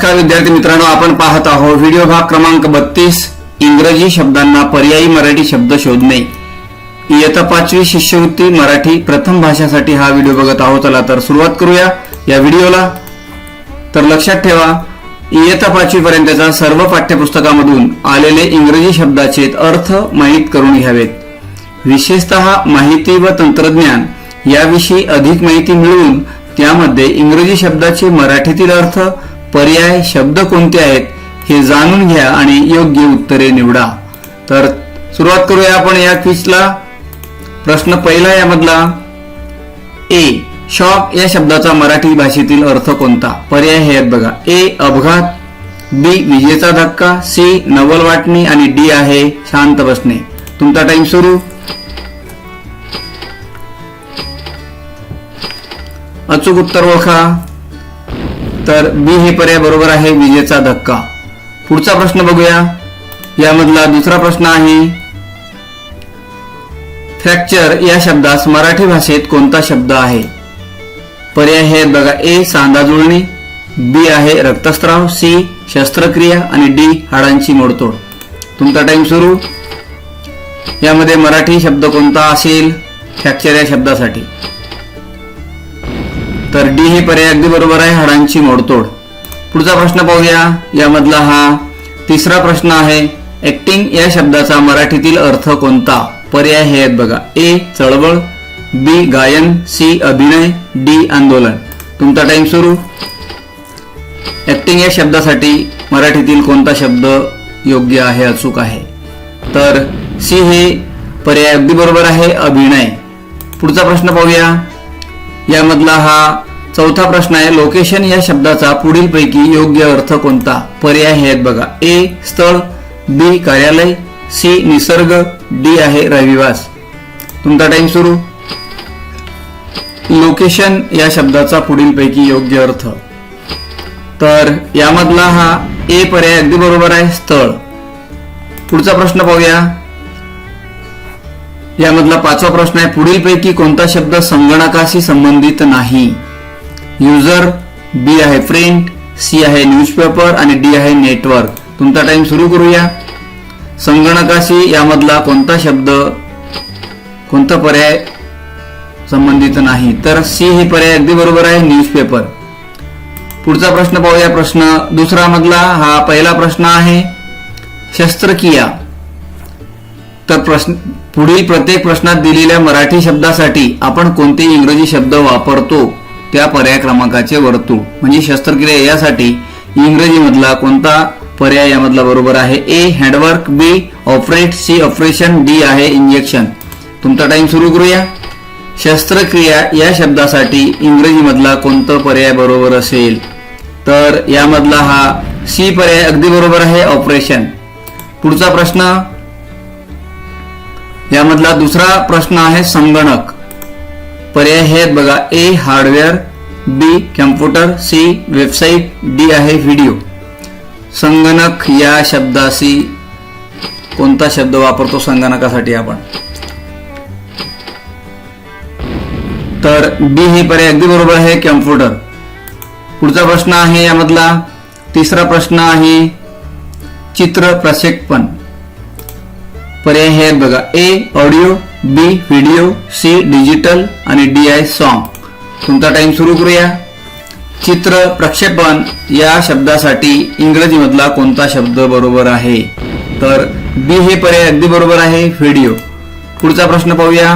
नमस्कार विद्यार्थी मित्रांनो आपण पाहत आहोत व्हिडिओ भाग क्रमांक बत्तीस इंग्रजी शब्दांना पर्यायी मराठी शब्द शोधणे. इयत्ता पाचवी शिष्यवृत्ती मराठी प्रथम भाषासाठी हा व्हिडिओ बघत आहोत. चला तर सुरुवात करूया या व्हिडिओला. तर लक्षात ठेवा इयत्ता पाचवी पर्यंतच्या सर्व पाठ्यपुस्तकामधून आलेले इंग्रजी शब्दाचे अर्थ माहीत करून घ्यावेत. विशेषतः माहिती व तंत्रज्ञान याविषयी अधिक माहिती मिळवून त्यामध्ये इंग्रजी शब्दाचे मराठीतील अर्थ पर्याय शब्द कोणते आहेत हे जाणून घ्या आणि योग्य उत्तरे निवडा. तर सुरुवात करूया आपण या क्विजला. प्रश्न पहिला यामधला. ए शॉक या शब्दाचा मराठी भाषेतील अर्थ कोणता? पर्याय हे आहेत बघा. ए अपघात. बी विजेचा धक्का. सी नवल वाटणी. आणि डी आहे शांत बसणे. तुमचा टाइम सुरू. अचूक उत्तर ओळखा. तर बी हे पर्याय बरोबर आहे विजेचा धक्का. पुढचा प्रश्न बघूया. यामधला दुसरा प्रश्न आहे फ्रॅक्चर या शब्दास मराठी भाषेत कोणता शब्द आहे? पर्याय हे बघा ए सांदा जुळणी बी आहे रक्तस्राव सी शस्त्रक्रिया आणि डी हाडांची मोडतोड. तुमचा टाइम सुरू. यामध्ये मराठी शब्द कोणता असेल? फ्रॅक्चर या शब्दासाठी. तर डी हे पर्याय अगदी बरोबर आहे हाडांची मोडतोड. पुढचा प्रश्न पाहूया. यामधला हा तिसरा प्रश्न आहे. ऍक्टिंग या शब्दाचा मराठीतील अर्थ कोणता? पर्याय हे आहेत बघा. ए चळवळ. बी गायन. सी अभिनय. डी आंदोलन. तुमचा टाइम सुरू. ऍक्टिंग या शब्दासाठी मराठीतील कोणता शब्द योग्य आहे अचूक आहे? तर सी हे पर्याय अगदी बरोबर आहे अभिनय. पुढचा प्रश्न पाहूया. यामधला हा चौथा प्रश्न आहे. लोकेशन या शब्दाचा पुढीलपैकी योग्य अर्थ कोणता? पर्याय हे आहेत बघा. ए स्थळ. बी कार्यालय. सी निसर्ग. डी आहे रविवास तुमचा टाइम सुरू. लोकेशन या शब्दाचा पुढीलपैकी योग्य अर्थ. तर यामधला हा ए पर्याय अगदी बरोबर आहे. स्थळ. पुढचा प्रश्न पाहूया. यामधला पाचवा प्रश्न आहे पुढीलपैकी कोणता शब्द संगणकाशी संबंधित नाही? युजर बी आहे प्रिंट सी आहे न्यूजपेपर आणि डी आहे नेटवर्क तुमचा टाइम सुरू करूया. संगणकाशी यामधला कोणता शब्द कोणता पर्याय संबंधित नाही? तर सी हे पर्याय अगदी बरोबर आहे न्यूजपेपर पुढचा प्रश्न पाहूया. प्रश्न दुसरा मधला हा पहिला प्रश्न आहे शस्त्रक्रिया. तर प्रश्न पुढील प्रत्येक प्रश्नात दिलेल्या मराठी शब्दासाठी आपण कोणते इंग्रजी शब्द वापरतो त्या पर्याय क्रमांकाचे वर्तुळ. म्हणजे शस्त्रक्रिया यासाठी इंग्रजीमधला कोणता पर्याय यामधला बरोबर आहे? A handwork B operate C operation D आहे इंजेक्शन तुमचा टाइम सुरू करूया. शस्त्रक्रिया या शब्दासाठी इंग्रजीमधला कोणता कोणतं पर्याय बरोबर असेल? तर यामधला हा सी पर्याय अगदी बरोबर आहे ऑपरेशन पुढचा प्रश्न यामधला दुसरा प्रश्न आहे संगणक. पर्याय हे आहेत बघा A hardware B computer C website D आहे व्हिडिओ संगणक या शब्दाशी कोणता शब्द वापरतो संगणकासाठी आपण? तर बी हे पर्याय अगदी बरोबर आहे कम्प्युटर पुढचा प्रश्न आहे यामधला. तिसरा प्रश्न आहे चित्र प्रक्षेपण. पर्याय हे आहेत बघा A audio B video C digital आणि डी आय सॉन्ग तुमचा टाइम सुरू करूया? चित्र प्रक्षेपण या शब्दासाठी इंग्रजीमधला कोणता शब्द बरोबर आहे? तर बी हे पर्याय अगदी बरोबर आहे व्हिडिओ पुढचा प्रश्न पाहूया.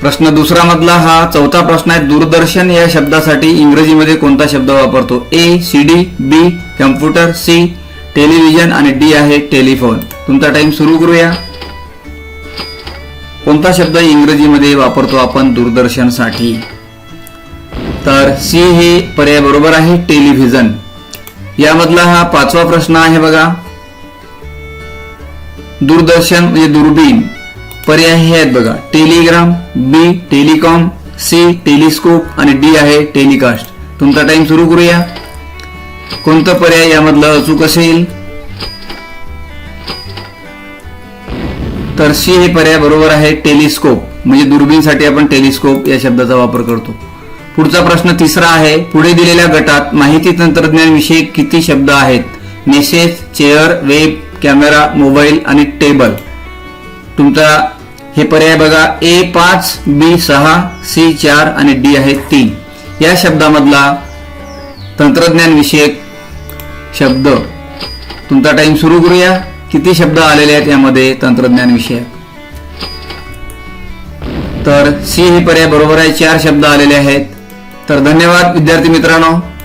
प्रश्न दुसरा मधला हा चौथा प्रश्न आहे दूरदर्शन या शब्दासाठी इंग्रजीमध्ये कोणता शब्द वापरतो? A C D B computer C television आणि डी आहे टेलिफोन. तुमचा टाइम सुरू करूया. कोणता शब्द इंग्रजीमध्ये वापरतो आपण दूरदर्शनसाठी? तर सी हे पर्याय बरोबर आहे टेलिव्हिजन यामधला हा पाचवा प्रश्न आहे बघा. दूरदर्शन म्हणजे दुर्बीण पर्याय हे आहेत बघा. Telegram B telecom C telescope आणि डी आहे टेलिकास्ट तुमचा टाइम सुरू करूया. कोणता पर्याय यामधलं अचूक असेल? तर सी हे पर्याय बरोबर आहे टेलिस्कोप. म्हणजे दुर्बीणसाठी आपण टेलिस्कोप या शब्दाचा वापर करतो. पुढचा प्रश्न तिसरा आहे पुढे दिलेल्या गटात माहिती तंत्रज्ञान विषयी किती शब्द आहेत? Message chair web camera mobile आणि टेबल तुमचा हे पर्याय बघा. ए पाच बी सहा सी चार आणि डी आहे तीन. या शब्दामधला तंत्रज्ञान विषयक शब्द. तुमचा टाइम सुरू करूया. किती शब्द आलेले आहेत यामध्ये तंत्रज्ञान विषयक? तर सी हे पर्याय बरोबर आहे चार शब्द आलेले आहेत. तर धन्यवाद विद्यार्थी मित्रांनो.